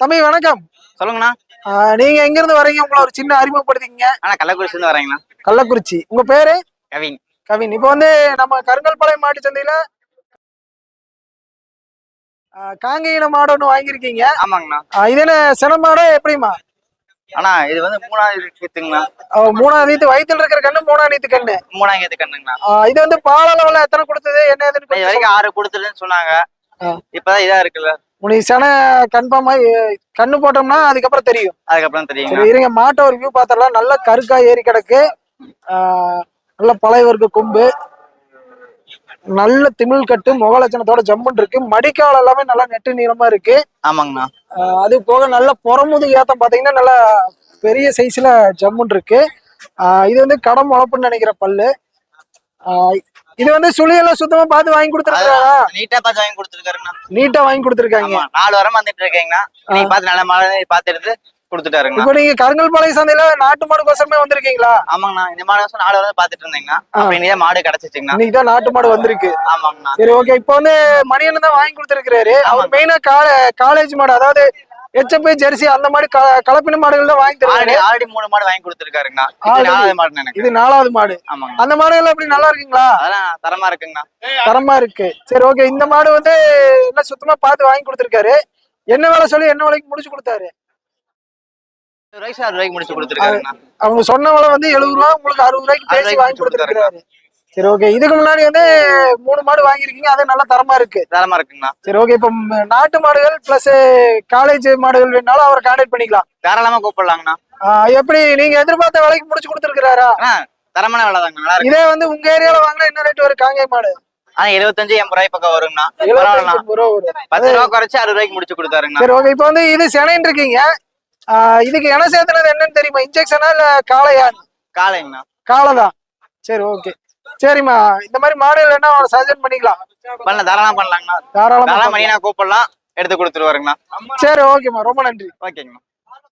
தம்பி வணக்கம். சொல்லுங்கண்ணா. நீங்க எங்க இருந்து வரீங்க? உங்களை ஒரு சின்ன அறிமுகப்படுத்திங்க அண்ணா கள்ளக்குறிச்சி இருந்து வரேங்கண்ணா. கள்ளக்குறிச்சி. உங்க பேரு? கவின். கவின். இப்போ வந்து நம்ம கருங்கல்பாளையம் மாட்டு சந்தையில காங்கேயன மாடு ஒன்று வாங்கியிருக்கீங்க. ஆமாங்கண்ணா. இது என்ன சின மாடு எப்படிமா அண்ணா இது வந்து மூணாவது கீத்துங்கண்ணா ஆஹ் மூணாம் நீத்து வயித்துல இருக்கிற கண்ணு மூணாம் நீத்து கண்ணு. மூணாவது கீத்து கண்ணுங்கண்ணா. இது வந்து பால் அளவுல எத்தனை கொடுத்தது? என்ன கொஞ்சம் வரைக்கும் ஆறு கொடுத்துருன்னு சொன்னாங்க. இப்பதான் இதா இருக்குல்ல. உனக்கு சென கன்ஃபார்ம் கண்ணு போட்டோம்னா அதுக்கப்புறம் தெரியும். அதுக்கப்புறம் சரி இருங்க மாட்டை ஒரு வியூ பார்த்தரலாம் நல்ல கருக்கா ஏறி கிடக்கு. நல்ல பழைய வர்க்க கொம்பு. நல்ல திமிழ் கட்டு முக லட்சணத்தோட ஜம்முன் இருக்கு. மடிக்கால் எல்லாமே நல்லா நெட்டு நீளமா இருக்கு. ஆமாங்கண்ணா. அது போக நல்ல புறமுது ஏத்தம் பாத்தீங்கன்னா நல்லா பெரிய சைஸ்ல ஜம்முன் இருக்கு. இது வந்து கடம் முளப்புன்னு நினைக்கிற பல்லு. இது வந்து சுழியெல்லாம் சுத்தமா பார்த்து வாங்கி கொடுத்துருக்காரா? நீட்டா பார்த்து வாங்கி கொடுத்துருக்காருங்கண்ணா. நீட்டா வாங்கி கொடுத்துருக்காங்க. நாலு வாரம் வந்துட்டு இருக்கீங்கண்ணா நீங்க பார்த்து நல்ல மழை பார்த்து எடுத்து கொடுத்துட்டாருங்கண்ணா. இப்போ நீங்க கருங்கல்பாளையம் சந்தையில நாட்டு மாடு கோசமே வந்திருக்கீங்களா? ஆமாங்கண்ணா இந்த மாடு வருஷம் நாலு வாரம் பார்த்துட்டு இருந்தீங்கண்ணா. அப்ப இனிதான் மாடு கிடைச்சிச்சுங்கண்ணா. இன்னைக்கு தான் நாட்டு மாடு வந்திருக்கு. ஆமாங்கண்ணா. சரி ஓகே இப்போ வந்து மணியன் தான் வாங்கி கொடுத்துருக்காரு அவர் மெயினா காலேஜ் மாடு அதாவது எச்எப் ஜெர்சி அந்த மாதிரி கலப்பின மாடுகள் தான் வாங்கி ஆல்ரெடி ஆல்ரெடி மூணு மாடு வாங்கி கொடுத்துருக்காருங்கண்ணா. இது? நாலாவது மாடு எனக்கு. இது நாலாவது மாடு. அந்த மாடுகள் எப்படி நல்லா இருக்குங்களா? தரமா இருக்குங்கண்ணா. தரமா இருக்கு. சரி ஓகே இந்த மாடு வந்து எல்லாம் சுத்தமா பார்த்து வாங்கி கொடுத்துருக்காரு. என்ன வேலை சொல்லி என்ன வேலைக்கு முடிச்சு கொடுத்தாரு? முடிச்சு கொடுத்துருக்காருங்கண்ணா. அவங்க சொன்ன வேலை வந்து எழுபது ரூபா உங்களுக்கு அறுபது ரூபாய்க்கு பேசி வாங்கி கொடுத்துருக்காரு. சரி ஓகே இதுக்கு முன்னாடி வந்து மூணு மாடு வாங்கியிருக்கீங்க. அது நல்லா தரமா இருக்கு. தரமா இருக்குங்கண்ணா. சரி ஓகே இப்போ நாட்டு மாடுகள் பிளஸ் காலேஜ் மாடுகள் வேணாலும் அவரை கான்டாக்ட் பண்ணிக்கலாம். தாராளமா கூப்பிடலாங்கண்ணா. எப்படி நீங்க எதிர்பார்த்த விலைக்கு முடிச்சு கொடுத்துருக்காரா தரமான வேலை தாங்க. இதே வந்து உங்க ஏரியால வாங்கினா என்ன ரேட் வரும் காங்கேய மாடு? ஆனா எழுபத்தஞ்சு எண்பது ரூபாய் பக்கம் வருங்கண்ணா. பத்து ரூபா குறைச்சு அறுபது ரூபாய்க்கு முடிச்சு கொடுத்தாருங்கண்ணா. சரி ஓகே இப்போ வந்து இது செனைன்னு இருக்கீங்க. இதுக்கு என்ன சேர்த்துனது என்னன்னு தெரியுமா? இன்ஜெக்ஷனா இல்ல காளையா? காலைங்கண்ணா காளை தான் சரி ஓகே சரிம்மா. இந்த மாதிரி மாடுகள் என்ன சஜன் பண்ணிக்கலாம். பண்ணலாம். தாராளமா பண்ணலாங்கண்ணா. தாராளமா தாராளம் மணினா கூப்பிடலாம். எடுத்து கொடுத்துருவாருங்கண்ணா. சரி ஓகேம்மா ரொம்ப நன்றி. ஓகேங்கண்ணா.